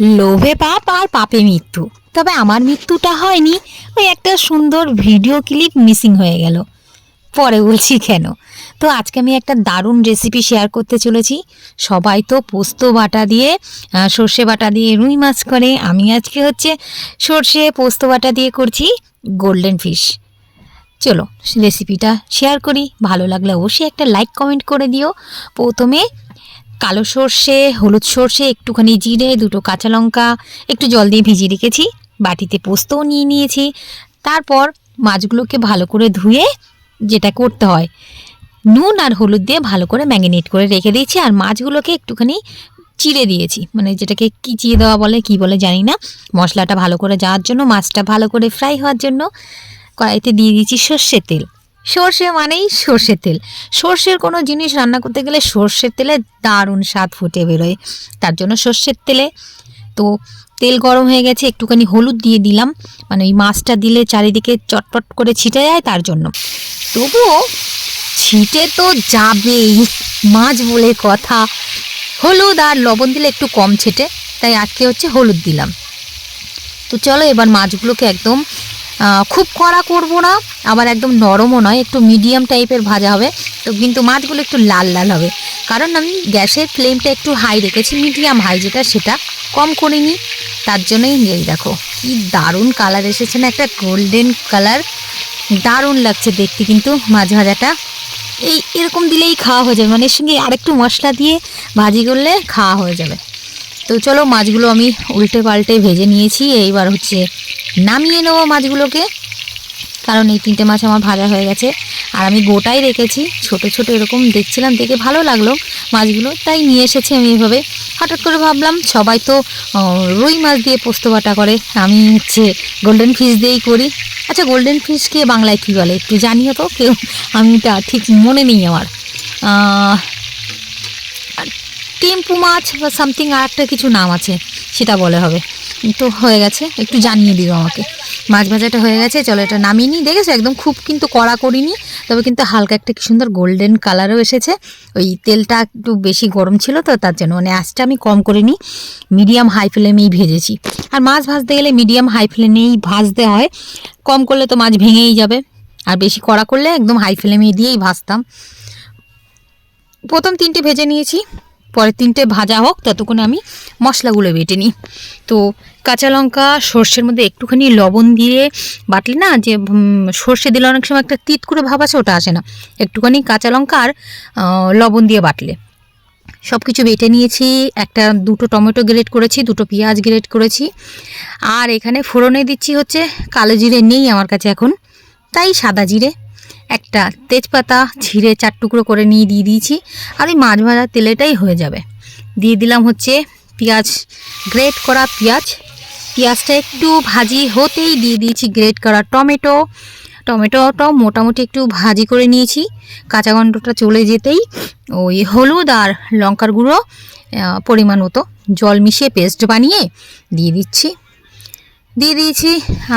লোভে পাপ আর পাপে মৃত্যু। তবে আমার মৃত্যুটা হয়নি, ওই একটা সুন্দর ভিডিও ক্লিপ মিসিং হয়ে গেল। পরে বলছি কেন? তো আজকে আমি একটা দারুণ রেসিপি শেয়ার করতে চলেছি। সবাই তো পোস্ত বাটা দিয়ে সর্ষে বাটা দিয়ে রুই মাছ করে। আমি আজকে হচ্ছে সর্ষে পোস্ত বাটা দিয়ে করছি গোল্ডেন ফিশ চলো রেসিপিটা শেয়ার করি। ভালো লাগলে অবশ্যই একটা লাইক কমেন্ট করে দিও। প্রথমে কালো সর্ষে, হলুদ সর্ষে, একটুখানি জিরে, দুটো কাঁচা লঙ্কা, একটু জল দিয়ে ভিজিয়ে রেখেছি। বাটিতে পোস্তও নিয়ে নিয়েছি। তারপর মাছগুলোকে ভালো করে ধুয়ে যেটা করতে হয়, নুন আর হলুদ দিয়ে ভালো করে ম্যাগনেট করে রেখে দিয়েছি আর মাছগুলোকে একটুখানি চিড়ে দিয়েছি। মানে যেটাকে কিচিয়ে দেওয়া বলে, কি বলে জানি না। মশলাটা ভালো করে যাওয়ার জন্য, মাছটা ভালো করে ফ্রাই হওয়ার জন্য কড়াইতে দিয়ে দিয়েছি সর্ষের তেল। সর্ষে মানেই সর্ষের তেল। সর্ষের কোনো জিনিস রান্না করতে গেলে সর্ষের তেলে দারুণ স্বাদ ফুটে বেরোয়। তার জন্য সর্ষের তেলে তো তেল গরম হয়ে গেছে, একটুখানি হলুদ দিয়ে দিলাম। মানে ওই মাছটা দিলে চারিদিকে চটপট করে ছিটে যায় তার জন্য। তবুও ছিটে তো যাবেই, মাছ বলে কথা। হলুদ আর লবণ দিলে একটু কম ছেটে, তাই আজকে হচ্ছে হলুদ দিলাম। তো চলো এবার মাছগুলোকে একদম খুব কড়া করব না। আবার একদম নরমও নয়, একটু মিডিয়াম টাইপের ভাজা হবে। তো কিন্তু মাছগুলো একটু লাল লাল হবে। কারণ আমি গ্যাসের ফ্লেমটা একটু হাই রেখেছি মিডিয়াম হাই যেটা সেটা কম করিনি, তার জন্যই এই দেখো, কি দারুণ কালার এসেছে না, একটা গোল্ডেন কালার দারুণ লাগছে দেখতে কিন্তু মাছ ভাজাটা। এই এরকম দিলেই খাওয়া হয়ে যাবে মানে এর সঙ্গে আরেকটু মশলা দিয়ে ভাজি করলে খাওয়া হয়ে যাবে। তো চলো মাছগুলো আমি উল্টে পাল্টে ভেজে নিয়েছি, এইবার হচ্ছে নামিয়ে নেব মাছগুলোকে। কারণ এই তিনটে মাছ আমার ভাজা হয়ে গেছে। আর আমি গোটাই রেখেছি, ছোট ছোট এরকম দেখছিলাম, দেখে ভালো লাগল মাছগুলো, তাই নিয়ে এসেছি আমি এভাবে। হঠাৎ করে ভাবলাম, সবাই তো রুই মাছ দিয়ে পোস্ত বাটা করে, আমি হচ্ছে গোল্ডেন ফিশ দিয়েই করি। আচ্ছা গোল্ডেন ফিশকে বাংলায় কী বলে? একটু জানিও তো কেউ, আমি তা ঠিক মনে নেই আমার। টেম্পু মাছ বা সামথিং আর একটা কিছু নাম আছে, সেটা বলে হবে। তো হয়ে গেছে, একটু জানিয়ে দিও আমাকে। মাছ ভাজাটা হয়ে গেছে, চলো এটা নামিয়ে নিই। দেখেছ? একদম খুব কিন্তু কড়া করিনি, তবে কিন্তু হালকা একটা কি সুন্দর গোল্ডেন কালারও এসেছে। ওই তেলটা একটু বেশি গরম ছিল তো, তার জন্য মানে আঁচটা আমি কম করে নিই মিডিয়াম হাই ফ্লেমেই ভেজেছি। আর মাছ ভাজতে গেলে মিডিয়াম হাই ফ্লেমেই ভাজতে হয়। কম করলে তো মাছ ভেঙেই যাবে। আর বেশি কড়া করলে একদম হাই ফ্লেমে দিয়েই ভাজতাম। প্রথম তিনটে ভেজে নিয়েছি। পরে তিনটে ভাজা হোক, ততক্ষণে আমি মশলাগুলো বেটে নিই। তো কাঁচা লঙ্কা, সর্ষের মধ্যে একটুখানি লবণ দিয়ে বাটলে না যে সর্ষে দিলে অনেক সময় একটা তিত করে ভাব আছে, ওটা আসে না। একটুখানি কাঁচা লঙ্কা আর লবণ দিয়ে বাটলে। সব কিছু বেটে নিয়েছি, একটা, দুটো টমেটো গ্রেট করেছি, দুটো পেঁয়াজ গ্রেট করেছি। আর এখানে ফোড়নে দিচ্ছি হচ্ছে কালো জিরে, নেই আমার কাছে এখন। তাই সাদা জিরে। একটা তেজপাতা ছিঁড়ে চার টুকরো করে নিয়ে দিয়ে দিয়েছি আর ওই মাছ ভাজার তেলেটাই হয়ে যাবে। দিয়ে দিলাম হচ্ছে পেঁয়াজ, গ্রেট করা পেঁয়াজ। পেঁয়াজটা একটু ভাজি হতেই দিয়ে দিয়েছি গ্রেট করা টমেটো। টমেটোটাও মোটামুটি একটু ভাজি করে নিয়েছি। কাঁচা গন্ধটা চলে যেতেই ওই হলুদ আর লঙ্কার গুঁড়ো পরিমাণ মতো জল মিশিয়ে পেস্ট বানিয়ে দিয়ে দিচ্ছি। দিয়ে দিয়েছি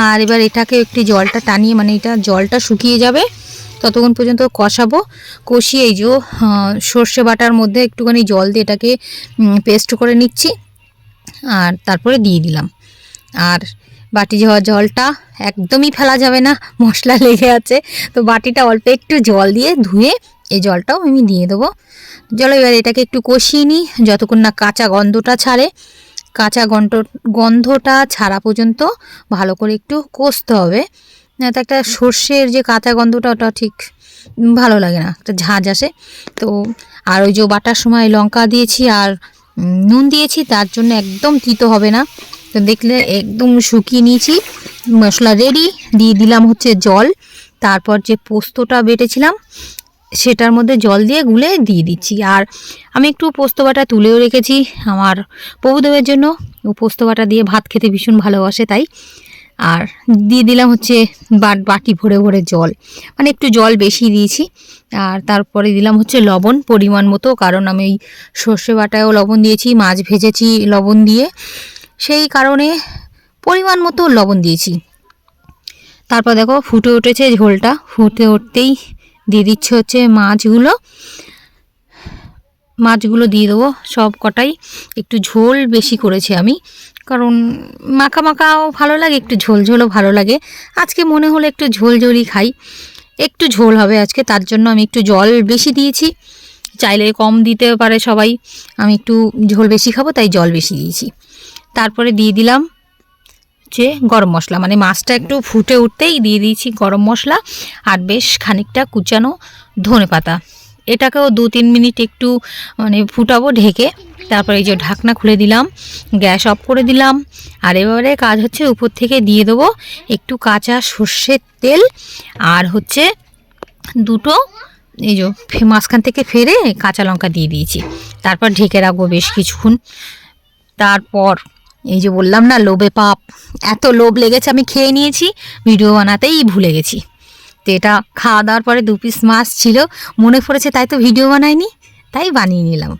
আর এবার এটাকে একটু জলটা টানিয়ে মানে এটা জলটা শুকিয়ে যাবে। ততক্ষণ পর্যন্ত কষাবো। কষিয়ে এই যে সর্ষে বাটার মধ্যে একটুখানি জল দিয়ে এটাকে পেস্ট করে নিচ্ছি। আর তারপরে দিয়ে দিলাম। আর বাটি যাওয়া জলটা একদমই ফেলা যাবে না, মশলা লেগে আছে। তো বাটিটা অল্প একটু জল দিয়ে ধুয়ে এই জলটাও আমি দিয়ে দেবো। জল এবার এটাকে একটু কষিয়ে নিই, যতক্ষণ না কাঁচা গন্ধটা ছাড়ে। কাঁচা গন্ধ, গন্ধটা ছাড়া পর্যন্ত ভালো করে একটু কষতে হবে। না, তো একটা সর্ষের যে কাঁচা গন্ধটা, ওটা ঠিক ভালো লাগে না। একটা ঝাঁঝ আসে। তো আর ওই যে বাটার সময় লঙ্কা দিয়েছি আর নুন দিয়েছি, তার জন্য একদম তিতো হবে না। তো দেখলে একদম শুকিয়ে নিয়েছি। মশলা রেডি দিয়ে দিলাম হচ্ছে জল। তারপর যে পোস্তটা বেটেছিলাম, সেটার মধ্যে জল দিয়ে গুলে দিয়ে দিচ্ছি। আর আমি একটু পোস্ত বাটা তুলেও রেখেছি আমার প্রভুদেবের জন্য। ও পোস্ত বাটা দিয়ে ভাত খেতে ভীষণ ভালোবাসে, তাই আর দিয়ে দিলাম হচ্ছে বাটি ভরে ভরে জল। মানে একটু জল বেশি দিয়েছি। আর তারপরে দিলাম হচ্ছে লবণ পরিমাণ মতো, কারণ আমি ওই সর্ষে বাটায়ও লবণ দিয়েছি, মাছ ভেজেছি লবণ দিয়ে। সেই কারণে পরিমাণ মতো লবণ দিয়েছি। তারপর দেখো ফুটে উঠেছে ঝোলটা। ফুটে উঠতেই দিয়ে দিচ্ছে হচ্ছে মাছগুলো। মাছগুলো দিয়ে দেবো সব কটাই। একটু ঝোল বেশি করেছি আমি। কারণ মাখা মাখাও ভালো লাগে, একটু ঝোল ঝোলও ভালো লাগে। আজকে মনে হলো একটু ঝোল ঝোলই খাই। একটু ঝোল হবে আজকে, তার জন্য আমি একটু জল বেশি দিয়েছি। চাইলে কম দিতে পারে সবাই, আমি একটু ঝোল বেশি খাব, তাই জল বেশি দিয়েছি। তারপরে দিয়ে দিলাম যে গরম মশলা মানে মাছটা একটু ফুটে উঠতেই দিয়ে দিয়েছি গরম মশলা আর বেশ খানিকটা কুচানো ধনে পাতা এটাকেও দু তিন মিনিট একটু মানে ফুটাবো ঢেকে। তারপরে এই যে ঢাকনা খুলে দিলাম, গ্যাস অফ করে দিলাম, আর এবারে কাজ হচ্ছে উপর থেকে দিয়ে দেবো একটু কাঁচা সর্ষের তেল, আর হচ্ছে দুটো এই যে মাঝখান থেকে ফেরে কাঁচা লঙ্কা দিয়ে দিয়েছি। তারপর ঢেকে রাখব বেশ কিছুক্ষণ। তারপর এই যে বললাম না, লোভে পাপ, এত লোভ লেগেছে আমি খেয়ে নিয়েছি, ভিডিও বানাতেই ভুলে গেছি। তো এটা খাওয়া দাওয়ার পরে দু পিস মাছ ছিল, মনে পড়েছে তাই তো ভিডিও বানাইনি, তাই বানিয়ে নিলাম।